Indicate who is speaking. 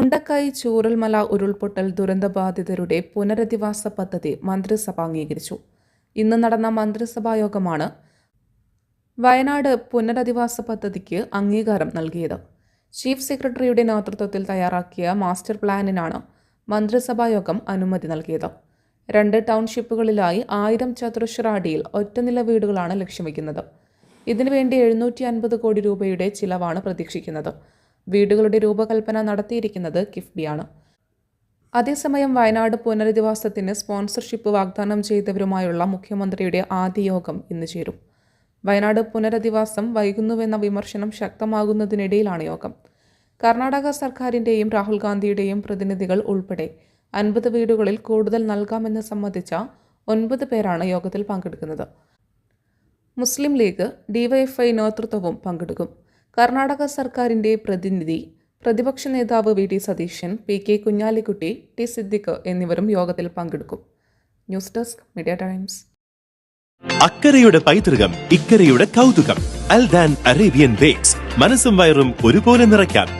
Speaker 1: മുണ്ടക്കൈ ചൂരൽമല ഉരുൾപൊട്ടൽ ദുരന്തബാധിതരുടെ പുനരധിവാസ പദ്ധതി മന്ത്രിസഭ അംഗീകരിച്ചു. ഇന്ന് നടന്ന മന്ത്രിസഭാ യോഗമാണ് വയനാട് പുനരധിവാസ പദ്ധതിക്ക് അംഗീകാരം നൽകിയത്. ചീഫ് സെക്രട്ടറിയുടെ നേതൃത്വത്തിൽ തയ്യാറാക്കിയ മാസ്റ്റർ പ്ലാനിനാണ് മന്ത്രിസഭാ യോഗം അനുമതി നൽകിയത്. രണ്ട് ടൗൺഷിപ്പുകളിലായി ആയിരം ചതുരശ്ര അടിയിൽ ഒറ്റനില വീടുകളാണ് ലക്ഷ്യം വയ്ക്കുന്നത് ഇതിനുവേണ്ടി എഴുന്നൂറ്റി അൻപത് കോടി രൂപയുടെ ചിലവാണ് പ്രതീക്ഷിക്കുന്നത്. വീടുകളുടെ രൂപകൽപ്പന നടത്തിയിരിക്കുന്നത് കിഫ്ബിയാണ്. അതേസമയം വയനാട് പുനരധിവാസത്തിന് സ്പോൺസർഷിപ്പ് വാഗ്ദാനം ചെയ്തവരുമായുള്ള മുഖ്യമന്ത്രിയുടെ ആദ്യ യോഗം ഇന്ന് ചേരും. വയനാട് പുനരധിവാസം വൈകുന്നുവെന്ന വിമർശനം ശക്തമാകുന്നതിനിടയിലാണ് യോഗം. കർണാടക സർക്കാരിന്റെയും രാഹുൽ ഗാന്ധിയുടെയും പ്രതിനിധികൾ ഉൾപ്പെടെ അൻപത് വീടുകളിൽ കൂടുതൽ നൽകാമെന്ന് സംബന്ധിച്ച ഒൻപത് പേരാണ് യോഗത്തിൽ പങ്കെടുക്കുന്നത്. മുസ്ലിം ലീഗ് ഡിവൈഎഫ്ഐ നേതൃത്വവും പങ്കെടുക്കും. കർണാടക സർക്കാരിന്റെ പ്രതിനിധി പ്രതിപക്ഷ നേതാവ് V T Satheesan P K Kunhalikutty T Siddique എന്നിവരും യോഗത്തിൽ പങ്കെടുക്കും. News desk media times.
Speaker 2: അക്കരയുടെ പൈതൃകം ഇക്കരയുടെ കൗതുകം. Aldan Arabian bakes. മനസ്സും വയറും ഒരുപോലെ നിറയ്ക്കാം.